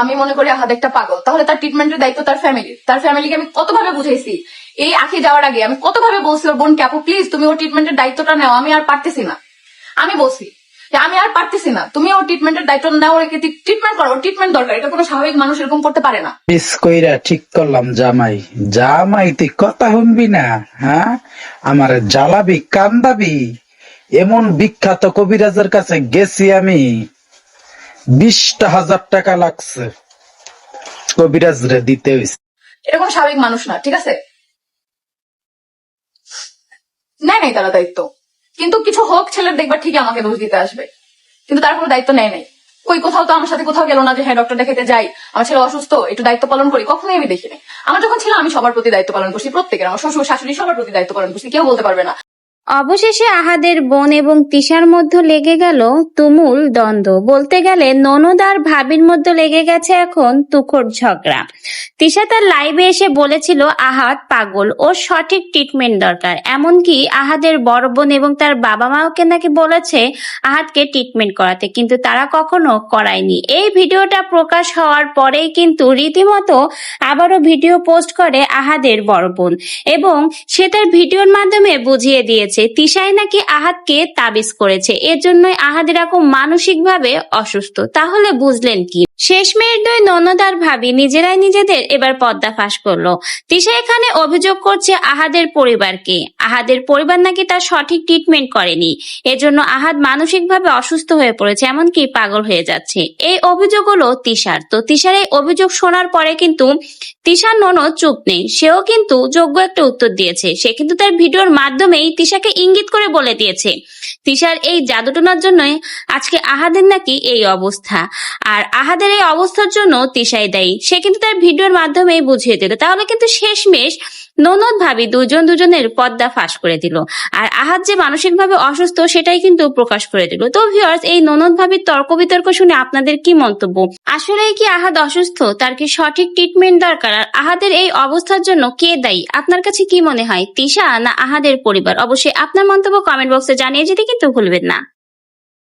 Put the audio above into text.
আমি মনে করি আহাদ একটা পাগল। তাহলে তার ট্রিটমেন্টের দায়িত্ব তার ফ্যামিলির তার ফ্যামিলিকে আমি কতভাবে বুঝাইছি? এই আখি যাওয়ার আগে আমি কতভাবে বলছি ওর বোনকে, আপু প্লিজ তুমি ওর ট্রিটমেন্টের দায়িত্বটা নাও, আমি আর পারতেছি না। আমি বলছি আমি আর পারতেছি না। তুমি ওর ট্রিটমেন্টের দায়িত্ব নাও রেখে ট্রিটমেন্ট করো। ট্রিটমেন্ট দরকার। এটা কোনো স্বাভাবিক মানুষ এরকম করতে পারে না। মিস কইরা ঠিক করলাম, জামাই। জামাই, তুই কথা শুনবি না হ্যাঁ? আমার জ্বালাবি, কান্দাবি। এমন বিখ্যাত কবিরাজের কাছে গেছি আমি। বিশটা হাজার টাকা লাগছে। কবিরাজ রে, দিতে হইছে। এটা কোনো স্বাভাবিক মানুষ না, ঠিক আছে? নেয় নাই তারা দায়িত্ব। কিন্তু কিছু হোক, ছেলের দেখবার ঠিকই আমাকে দোষ দিতে আসবে। কিন্তু তার কোনো দায়িত্ব নেয় নাই। কই কোথাও তো আমার সাথে কোথাও গেল না যে হ্যাঁ ডক্টর দেখাতে যাই। আমার ছেলে অসুস্থ, একটু দায়িত্ব পালন করি। কখনোই আমি দেখিনি। আমার যখন ছিল, আমি সবার প্রতি দায়িত্ব পালন করছি, প্রত্যেকের। আমার শ্বশুর, শাশুড়ি সবার প্রতি দায়িত্ব পালন করছি, কেউ বলতে পারবে না। অবশেষে আহাদের বোন এবং তিশার মধ্যে লেগে গেল তুমুল দ্বন্দ্ব। বলতে গেলে ননদ আর ভাবির মধ্যে লেগে গেছে এখন তুখোর ঝগড়া। তিশা তার লাইভে এসে বলেছিল, আহাদ পাগল ও সঠিক ট্রিটমেন্ট দরকার। এমনকি আহাদের বড় বোন এবং তার বাবা মাওকে নাকি বলেছে, আহাদকে ট্রিটমেন্ট করাতে। কিন্তু তারা কখনো করায়নি। এই ভিডিওটা প্রকাশ হওয়ার পরেই কিন্তু রীতিমতো আবারও ভিডিও পোস্ট করে আহাদের বড় বোন এবং সে তার ভিডিওর মাধ্যমে বুঝিয়ে দিয়েছে তিশাই নাকি আহাদকে তাবিজ করেছে। এর জন্যই আহাদ এরকম মানসিকভাবে অসুস্থ। তাহলে বুঝলেন কি? শেষমেশ দুই ননদ আর ভাবি নিজেরাই নিজেদের এবার পর্দা ফাঁস করল। তিশা এখানে অভিযোগ করছে আহাদের পরিবারকে। আহাদের পরিবার নাকি তার সঠিক ট্রিটমেন্ট করেনি। এজন্য আহাদ মানসিকভাবে অসুস্থ হয়ে পড়েছে, এমনকি পাগল হয়ে যাচ্ছে। এই অভিযোগ হলো তিশার। তো তিশার এই অভিযোগ শোনার পরে কিন্তু তিশার ননদ চুপ নেই। সেও কিন্তু যোগ্য একটা উত্তর দিয়েছে। সে কিন্তু তার ভিডিওর মাধ্যমেই তিশাকে ইঙ্গিত করে বলে দিয়েছে। তিশার এই জাদুটনার জন্যই আজকে আহাদের নাকি এই অবস্থা। আর আহাদের এই অবস্থার জন্য তিশাই দায়ী। সে কিন্তু তার ভিডিওর মাধ্যমেই বুঝিয়ে দিল। তাহলে কিন্তু শেষমেশ ননদ ভাবি দুজন দুজনের পদ্মা ফাঁস করে দিল। আর আহাদ যে মানসিকভাবে অসুস্থ, সেটাই কিন্তু প্রকাশ করে দিল। তো ভিউয়ার্স এই ননদ ভাবির তর্ক বিতর্ক শুনে আপনাদের কি মন্তব্য? আসলে কি আহাদ অসুস্থ? তার কি সঠিক ট্রিটমেন্ট দরকার? আর আহাদের এই অবস্থার জন্য কে দায়ী? আপনার কাছে কি মনে হয়? তিশা না আহাদের পরিবার? অবশ্যই আপনার মন্তব্য কমেন্ট বক্সে জানিয়ে যেতে কিন্তু ভুলবেন না।